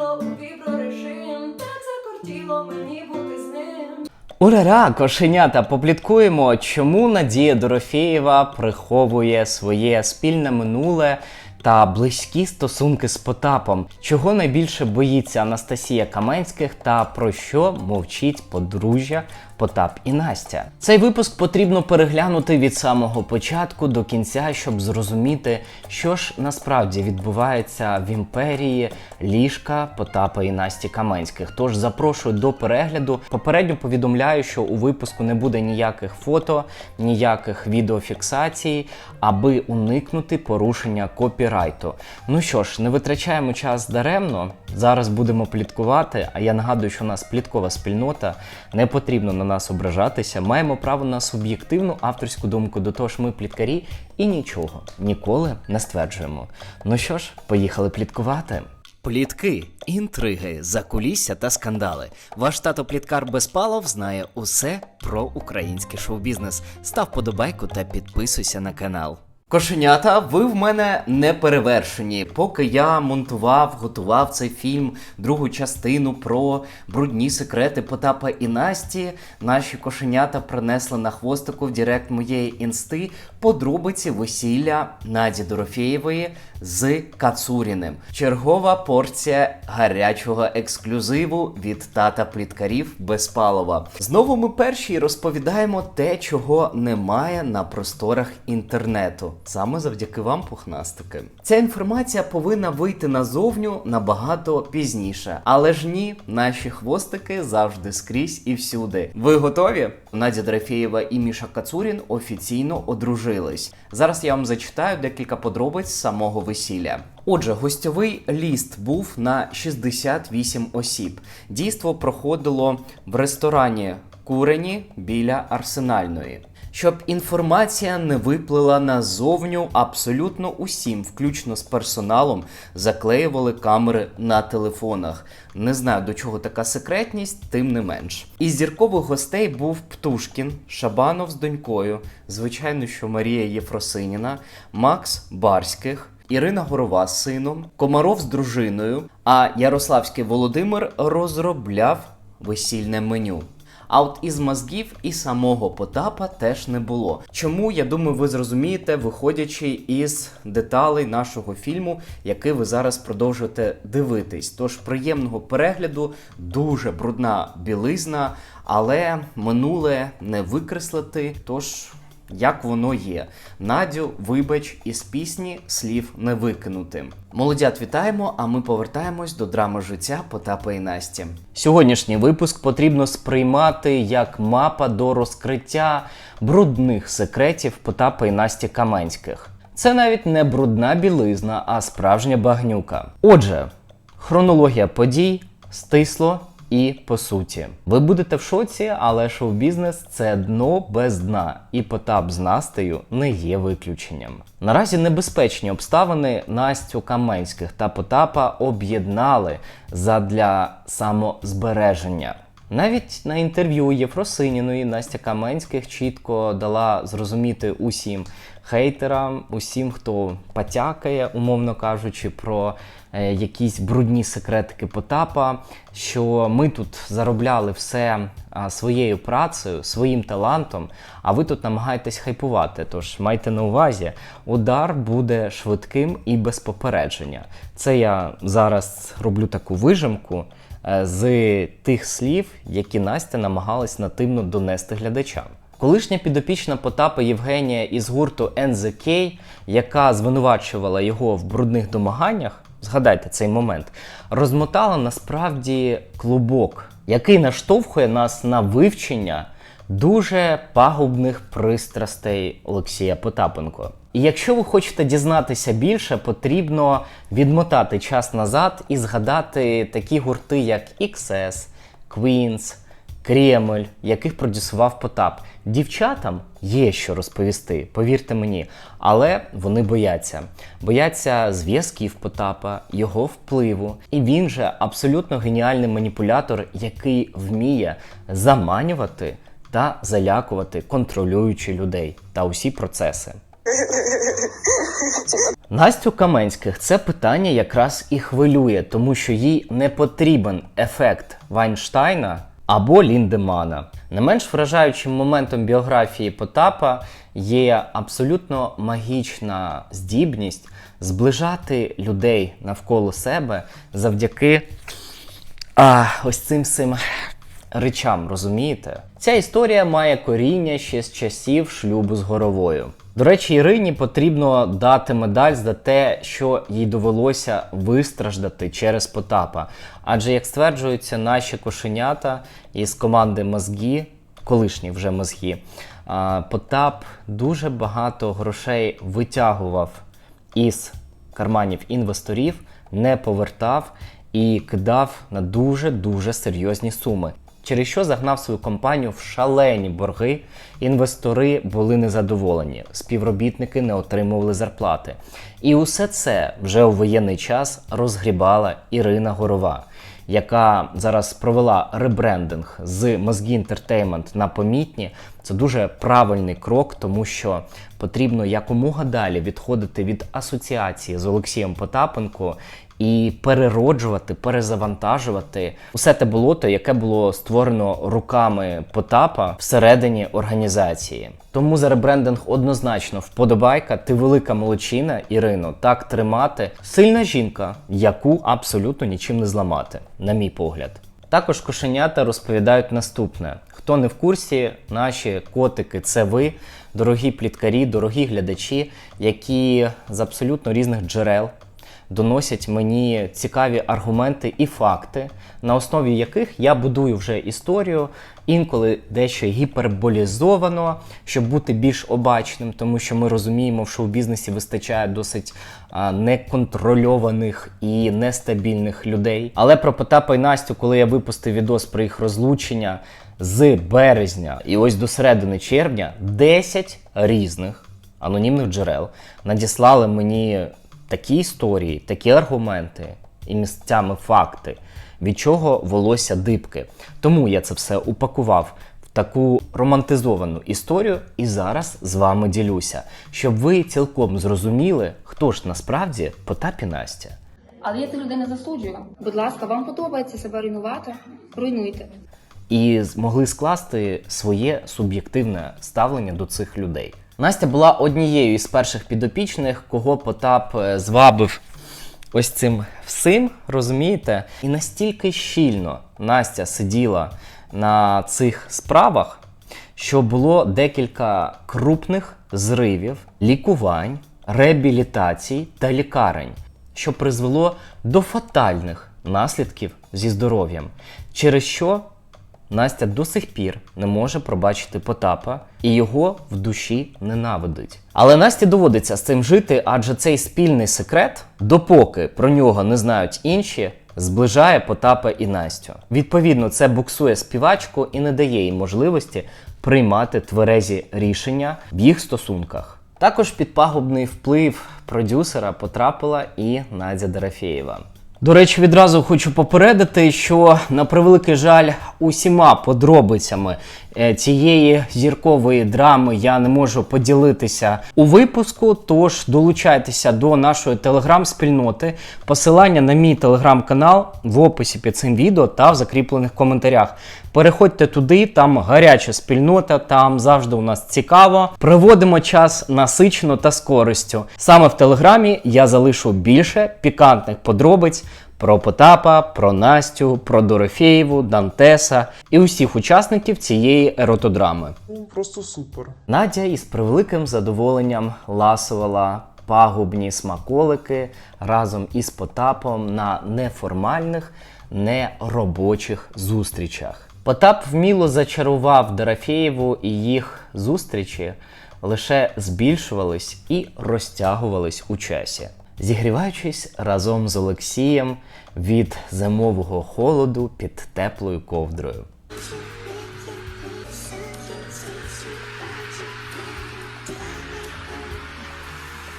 тіло у віброрежим, так закортіло мені бути з ним. Урара, кошенята, попліткуємо, чому Надія Дорофєєва приховує своє спільне минуле та близькі стосунки з Потапом. Чого найбільше боїться Анастасія Каменських та про що мовчить подружжя Потап і Настя. Цей випуск потрібно переглянути від самого початку до кінця, щоб зрозуміти, що ж насправді відбувається в імперії ліжка Потапа і Насті Каменських. Тож запрошую до перегляду. Попередньо повідомляю, що у випуску не буде ніяких фото, ніяких відеофіксацій, аби уникнути порушення копірайту. Ну що ж, не витрачаємо час даремно. Зараз будемо пліткувати. А я нагадую, що у нас пліткова спільнота. Не потрібно на нас ображатися. Маємо право на суб'єктивну авторську думку. До того ж, ми пліткарі і нічого ніколи не стверджуємо. Ну що ж, поїхали пліткувати. Плітки, інтриги, закулісся та скандали. Ваш тато Пліткар Безпалов знає усе про український шоу-бізнес. Став подобайку та підписуйся на канал. Кошенята, ви в мене не перевершені. Поки я монтував, готував цей фільм, другу частину про брудні секрети Потапа і Насті, наші кошенята принесли на хвостику в директ моєї інсти подробиці весілля Наді Дорофєєвої з Кацуріним. Чергова порція гарячого ексклюзиву від тата пліткарів Безпалова. Знову ми перші розповідаємо те, чого немає на просторах інтернету. Саме завдяки вам, пухнастики. Ця інформація повинна вийти назовню набагато пізніше. Але ж ні, наші хвостики завжди скрізь і всюди. Ви готові? Надя Дорофєєва і Міша Кацурін офіційно одружились. Зараз я вам зачитаю декілька подробиць самого весілля. Отже, гостьовий ліст був на 68 осіб. Дійство проходило в ресторані Курені біля Арсенальної. Щоб інформація не виплила назовню абсолютно усім, включно з персоналом, заклеювали камери на телефонах. Не знаю до чого така секретність, тим не менш. Із зіркових гостей був Птушкін, Шабанов з донькою, звичайно, що Марія Єфросиніна, Макс Барських. Ірина Горова з сином, Комаров з дружиною, а Ярославський Володимир розробляв весільне меню. А от із мозгів і самого Потапа теж не було. Чому я думаю, ви зрозумієте, виходячи із деталей нашого фільму, який ви зараз продовжуєте дивитись. Тож приємного перегляду, дуже брудна білизна, але минуле не викреслити. Тож. Як воно є. Надю, вибач, із пісні слів не викинути. Молодят, вітаємо, а ми повертаємось до драми життя Потапа і Насті. Сьогоднішній випуск потрібно сприймати як мапа до розкриття брудних секретів Потапа і Насті Каменських. Це навіть не брудна білизна, а справжня багнюка. Отже, хронологія подій стисло і по суті. Ви будете в шоці, але шоу-бізнес це дно без дна, і Потап з Настею не є виключенням. Наразі небезпечні обставини Настю Каменських та Потапа об'єднали задля самозбереження. Навіть на інтерв'ю Єфросиніної Настя Каменських чітко дала зрозуміти усім хейтерам, усім, хто потякає, умовно кажучи, про е, якісь брудні секретики Потапа, що ми тут заробляли все а, своєю працею, своїм талантом, а ви тут намагаєтесь хайпувати. Тож майте на увазі, удар буде швидким і без попередження. Це я зараз роблю таку вижимку е, з тих слів, які Настя намагалась нативно донести глядачам. Колишня підопічна Потапа Євгенія із гурту NZK, яка звинувачувала його в брудних домаганнях, згадайте цей момент, розмотала насправді клубок, який наштовхує нас на вивчення дуже пагубних пристрастей Олексія Потапенко. І якщо ви хочете дізнатися більше, потрібно відмотати час назад і згадати такі гурти, як XS, Queens, Кремль, яких продюсував Потап. Дівчатам є що розповісти, повірте мені, але вони бояться. Бояться зв'язків Потапа, його впливу. І він же абсолютно геніальний маніпулятор, який вміє заманювати та залякувати, контролюючи людей та усі процеси. Настю Каменських це питання якраз і хвилює, тому що їй не потрібен ефект Вайнштайна або Ліндемана. Не менш вражаючим моментом біографії Потапа є абсолютно магічна здібність зближати людей навколо себе завдяки а, ось цим всім речам, розумієте? Ця історія має коріння ще з часів шлюбу з горовою. До речі, Ірині потрібно дати медаль за те, що їй довелося вистраждати через Потапа. Адже, як стверджуються наші кошенята із команди Мозгі, колишні вже мозги, Потап дуже багато грошей витягував із карманів інвесторів, не повертав і кидав на дуже дуже серйозні суми. Через що загнав свою компанію в шалені борги, інвестори були незадоволені, співробітники не отримували зарплати. І усе це вже у воєнний час розгрібала Ірина Горова, яка зараз провела ребрендинг з Мозгі Entertainment на помітні. Це дуже правильний крок, тому що потрібно якомога далі відходити від асоціації з Олексієм Потапенко і перероджувати, перезавантажувати усе те болото, яке було створено руками Потапа всередині організації. Тому за ребрендинг однозначно вподобайка. Ти велика молодчина, Ірино. Так тримати. Сильна жінка, яку абсолютно нічим не зламати, на мій погляд. Також кошенята розповідають наступне: хто не в курсі, наші котики це ви, дорогі пліткарі, дорогі глядачі, які з абсолютно різних джерел доносять мені цікаві аргументи і факти, на основі яких я будую вже історію, інколи дещо гіперболізовано, щоб бути більш обачним, тому що ми розуміємо, що в бізнесі вистачає досить неконтрольованих і нестабільних людей. Але про Потапа і Настю, коли я випустив відос про їх розлучення з березня і ось до середини червня, 10 різних анонімних джерел надіслали мені такі історії, такі аргументи і місцями факти, від чого волосся дибки. Тому я це все упакував в таку романтизовану історію і зараз з вами ділюся, щоб ви цілком зрозуміли, хто ж насправді Потап і Настя. Але я тих людей не засуджую. Будь ласка, вам подобається себе руйнувати? Руйнуйте. і змогли скласти своє суб'єктивне ставлення до цих людей. Настя була однією із перших підопічних, кого Потап е, звабив ось цим всім, розумієте? І настільки щільно Настя сиділа на цих справах, що було декілька крупних зривів, лікувань, реабілітацій та лікарень, що призвело до фатальних наслідків зі здоров'ям, через що Настя до сих пір не може пробачити Потапа і його в душі ненавидить. Але Насті доводиться з цим жити, адже цей спільний секрет, допоки про нього не знають інші, зближає Потапа і Настю. Відповідно, це буксує співачку і не дає їй можливості приймати тверезі рішення в їх стосунках. Також під пагубний вплив продюсера потрапила і Надя Дорофєєва. До речі, відразу хочу попередити, що на превеликий жаль, усіма подробицями е, цієї зіркової драми я не можу поділитися у випуску. Тож долучайтеся до нашої телеграм-спільноти. Посилання на мій телеграм-канал в описі під цим відео та в закріплених коментарях. Переходьте туди, там гаряча спільнота, там завжди у нас цікаво. Проводимо час насичено та з користю. Саме в телеграмі я залишу більше пікантних подробиць про Потапа, про Настю, про Дорофєєву, Дантеса і усіх учасників цієї еротодрами. Ну, просто супер. Надя із превеликим задоволенням ласувала пагубні смаколики разом із Потапом на неформальних, неробочих зустрічах. Потап вміло зачарував Дорофєєву і їх зустрічі лише збільшувались і розтягувались у часі, зігріваючись разом з Олексієм від зимового холоду під теплою ковдрою.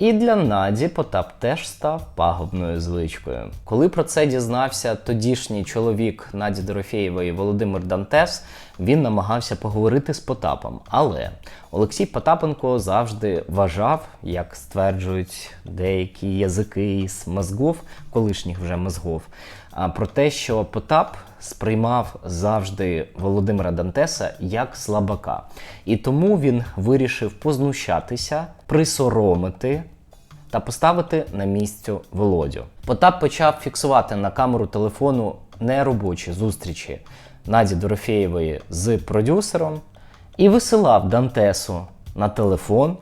І для Наді Потап теж став пагубною звичкою. Коли про це дізнався тодішній чоловік Наді Дорофєєвої Володимир Дантес, він намагався поговорити з Потапом. Але Олексій Потапенко завжди вважав, як стверджують деякі язики із мозгов, колишніх вже мозгов, про те, що Потап сприймав завжди Володимира Дантеса як слабака. І тому він вирішив познущатися, присоромити та поставити на місцю Володю. Потап почав фіксувати на камеру телефону неробочі зустрічі Наді Дорофєєвої з продюсером і висилав Дантесу на телефон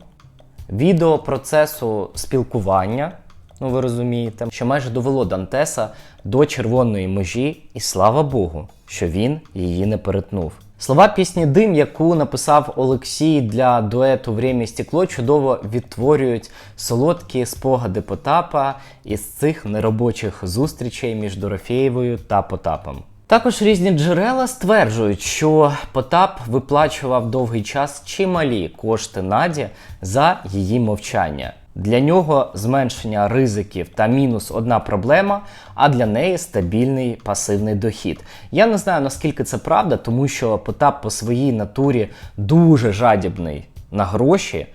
відео процесу спілкування. Ну, ви розумієте, що майже довело Дантеса до червоної межі, і слава Богу, що він її не перетнув. Слова пісні Дим, яку написав Олексій для дуету «Время і стекло, чудово відтворюють солодкі спогади Потапа із цих неробочих зустрічей між Дорофєєвою та Потапом. Також різні джерела стверджують, що Потап виплачував довгий час чималі кошти Наді за її мовчання. Для нього зменшення ризиків та мінус одна проблема, а для неї стабільний пасивний дохід. Я не знаю наскільки це правда, тому що Потап по своїй натурі дуже жадібний на гроші.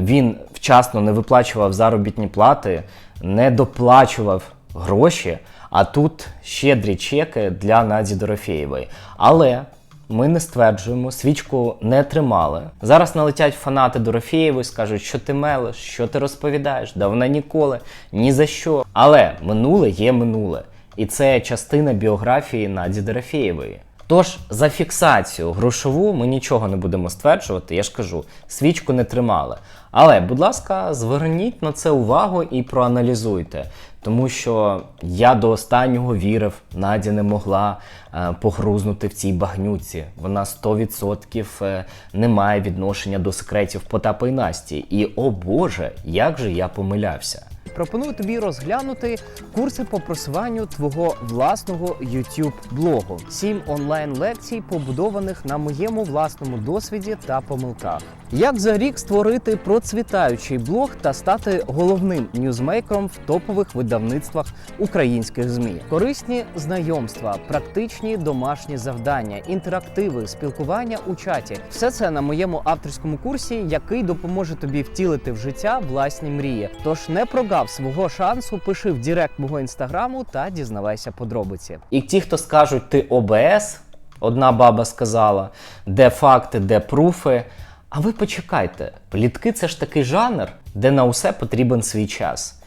Він вчасно не виплачував заробітні плати, не доплачував гроші, а тут щедрі чеки для Наді Дорофєєвої. Але ми не стверджуємо, свічку не тримали. Зараз налетять фанати Дорофєєвої, скажуть, що ти мелиш, що ти розповідаєш, да вона ніколи, ні за що. Але минуле є минуле. І це частина біографії Наді Дорофєєвої. Тож за фіксацію грошову ми нічого не будемо стверджувати, я ж кажу, свічку не тримали. Але, будь ласка, зверніть на це увагу і проаналізуйте. Тому що я до останнього вірив, Надя не могла е, погрузнути в цій багнюці. Вона 100% е, не має відношення до секретів Потапа і Насті. І о Боже, як же я помилявся. Пропоную тобі розглянути курси по просуванню твого власного youtube блогу. Сім онлайн-лекцій, побудованих на моєму власному досвіді та помилках. Як за рік створити процвітаючий блог та стати головним ньюзмейкером в топових видавництвах українських змі, корисні знайомства, практичні домашні завдання, інтерактиви, спілкування у чаті все це на моєму авторському курсі, який допоможе тобі втілити в життя власні мрії. Тож не прогав свого шансу, пиши в директ мого інстаграму та дізнавайся подробиці. І ті, хто скажуть, ти ОБС, одна баба сказала, де факти, де пруфи. А ви почекайте, плітки це ж такий жанр, де на усе потрібен свій час.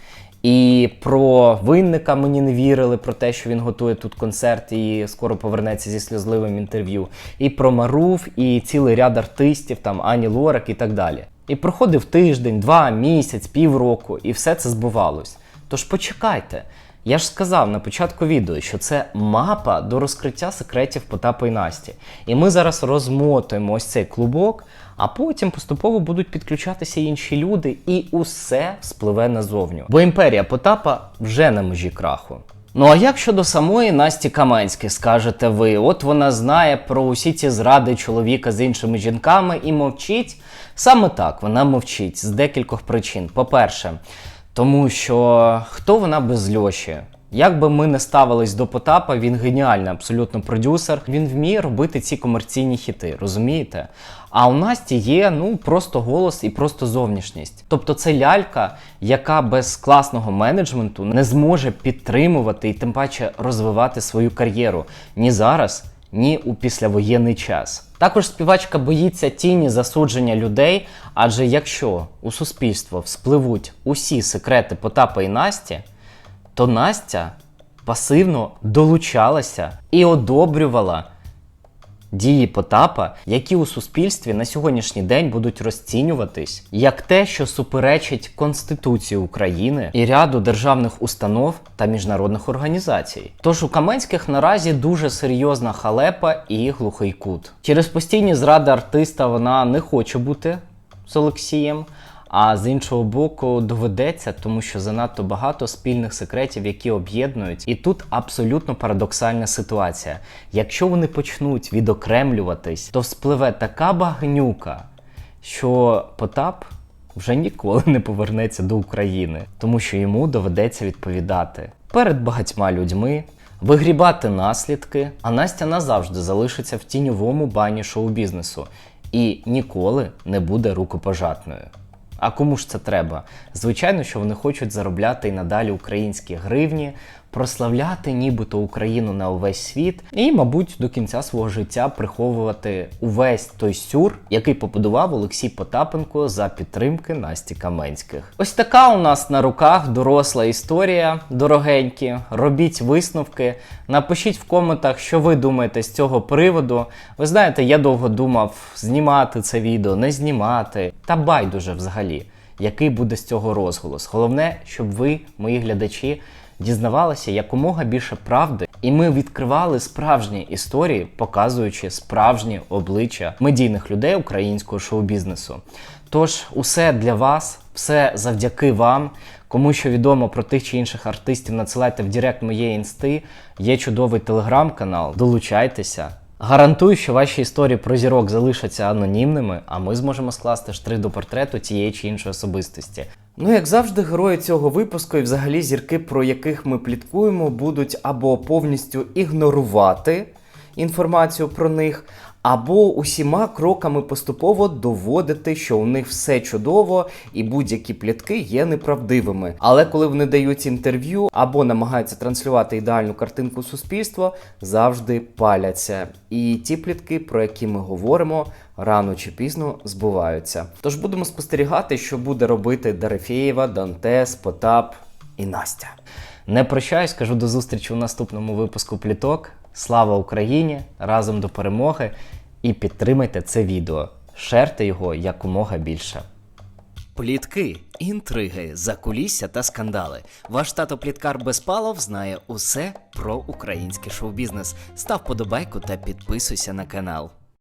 І про винника мені не вірили, про те, що він готує тут концерт і скоро повернеться зі сльозливим інтерв'ю. І про Марув, і цілий ряд артистів, там Ані Лорак і так далі. І проходив тиждень, два, місяць, півроку, і все це збувалось. Тож почекайте. Я ж сказав на початку відео, що це мапа до розкриття секретів Потапа і Насті. І ми зараз розмотуємо ось цей клубок, а потім поступово будуть підключатися інші люди, і усе спливе назовню. Бо імперія Потапа вже на межі краху. Ну а як щодо самої Насті Каменськи, скажете ви, от вона знає про усі ці зради чоловіка з іншими жінками і мовчить? Саме так, вона мовчить з декількох причин. По-перше, тому що хто вона без Льоші? Як би ми не ставились до Потапа, він геніальний абсолютно продюсер. Він вміє робити ці комерційні хіти, розумієте? А у Насті є ну просто голос і просто зовнішність. Тобто це лялька, яка без класного менеджменту не зможе підтримувати і тим паче розвивати свою кар'єру ні зараз, ні у післявоєнний час. Також співачка боїться тіні засудження людей, адже якщо у суспільство вспливуть усі секрети Потапа і Насті, то Настя пасивно долучалася і одобрювала дії Потапа, які у суспільстві на сьогоднішній день будуть розцінюватись як те, що суперечить Конституції України і ряду державних установ та міжнародних організацій. Тож у Каменських наразі дуже серйозна халепа і глухий кут. Через постійні зради артиста вона не хоче бути з Олексієм. А з іншого боку, доведеться, тому що занадто багато спільних секретів, які об'єднують. І тут абсолютно парадоксальна ситуація. Якщо вони почнуть відокремлюватись, то спливе така багнюка, що Потап вже ніколи не повернеться до України, тому що йому доведеться відповідати перед багатьма людьми, вигрібати наслідки, а Настя назавжди залишиться в тіньовому бані шоу-бізнесу і ніколи не буде рукопожатною. А кому ж це треба? Звичайно, що вони хочуть заробляти і надалі українські гривні, прославляти нібито Україну на увесь світ, і, мабуть, до кінця свого життя приховувати увесь той сюр, який побудував Олексій Потапенко за підтримки Насті Каменських. Ось така у нас на руках доросла історія, дорогенькі. Робіть висновки. Напишіть в коментах, що ви думаєте з цього приводу. Ви знаєте, я довго думав знімати це відео, не знімати. Та байдуже взагалі, який буде з цього розголос. Головне, щоб ви, мої глядачі, дізнавалися якомога більше правди, і ми відкривали справжні історії, показуючи справжні обличчя медійних людей українського шоу-бізнесу. Тож, усе для вас, все завдяки вам. Кому що відомо про тих чи інших артистів, надсилайте в Директ моєї інсти. Є чудовий телеграм-канал. Долучайтеся. Гарантую, що ваші історії про зірок залишаться анонімними, а ми зможемо скласти штрих до портрету тієї чи іншої особистості. Ну, як завжди, герої цього випуску і взагалі зірки, про яких ми пліткуємо, будуть або повністю ігнорувати інформацію про них, або усіма кроками поступово доводити, що у них все чудово і будь-які плітки є неправдивими. Але коли вони дають інтерв'ю або намагаються транслювати ідеальну картинку суспільства, завжди паляться. І ті плітки, про які ми говоримо, рано чи пізно збуваються. Тож будемо спостерігати, що буде робити Дерефєєва, Дантес, Потап і Настя. Не прощаюсь, кажу до зустрічі у наступному випуску пліток. Слава Україні! Разом до перемоги! І підтримайте це відео. Шерте його якомога більше. Плітки, інтриги, закулісся та скандали. Ваш тато Пліткар Безпалов знає усе про український шоу-бізнес. Став подобайку та підписуйся на канал.